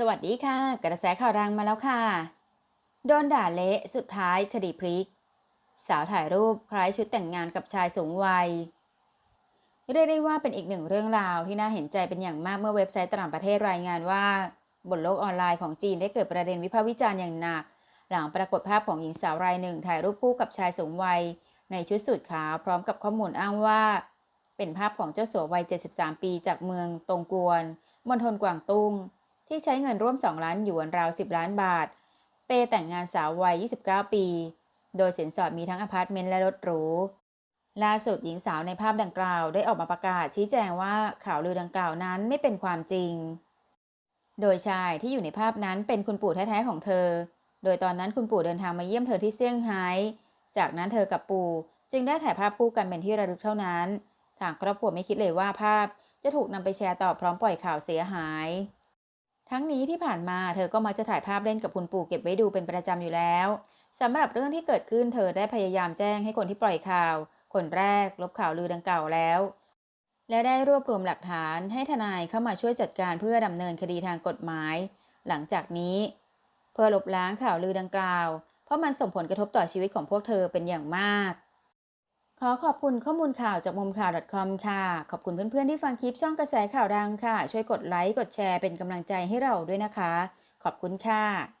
สวัสดีค่ะ กระแสข่าวดังมาแล้วค่ะ โดนด่าเละสุดท้ายคดีพลิก สาวถ่ายรูปคล้ายชุดแต่งงานกับชายสูงวัย เรียกได้ว่าเป็นอีกหนึ่งเรื่องราวที่น่าเห็นใจเป็นอย่างมากเมื่อเว็บไซต์ต่างประเทศรายงานว่า บนโลกออนไลน์ของจีนได้เกิดประเด็นวิพากษ์วิจารณ์อย่างหนัก หลังปรากฏภาพของหญิงสาวรายหนึ่งถ่ายรูปคู่กับชายสูงวัย ในชุดสูทขาวพร้อมกับข้อมูลอ้างว่า เป็นภาพของเจ้าสัววัย 73 ปีจากเมืองตงกวนมณฑลกวางตุ้ง ที่ใช้เงินร่วม 2 ล้านหยวนราว 10 ล้านบาท เปย์แต่งงานสาววัย 29 ปี โดยสินสอดมีทั้งอพาร์ตเมนต์และรถหรู ล่าสุดหญิงสาวในภาพดังกล่าวได้ออกมาประกาศชี้แจงว่าข่าวลือดังกล่าวนั้นไม่เป็นความจริง โดยชายที่อยู่ในภาพนั้นเป็นคุณปู่แท้ๆของเธอ โดยตอนนั้นคุณปู่เดินทางมาเยี่ยมเธอที่เซี่ยงไฮ้ จากนั้นเธอกับปู่จึงได้ถ่ายภาพคู่กันเป็นที่ระลึกเท่านั้น ทางครอบครัวไม่คิดเลยว่าภาพจะถูกนำไปแชร์ต่อพร้อมปล่อยข่าวเสียหาย ทั้งนี้ที่ผ่านมาเธอก็มักจะถ่ายภาพเล่นกับคุณปู่เก็บไว้ดูเป็นประจำอยู่แล้วสำหรับเรื่องที่เกิดขึ้นเธอได้พยายามแจ้งให้คนที่ปล่อยข่าว คนแรกลบข่าวลือดังกล่าวแล้ว และได้รวบรวมหลักฐานให้ทนายเข้ามาช่วยจัดการเพื่อดำเนินคดีทางกฎหมาย หลังจากนี้ เพื่อลบล้างข่าวลือดังกล่าว เพราะมันส่งผลกระทบต่อชีวิตของพวกเธอเป็นอย่างมาก ขอขอบคุณข้อมูลข่าวจากมุมข่าว .com ค่ะ ขอบคุณเพื่อนๆที่ฟังคลิปช่องกระแสข่าวดังค่ะ ช่วยกดไลค์ กดแชร์เป็นกำลังใจให้เราด้วยนะคะ ขอบคุณค่ะ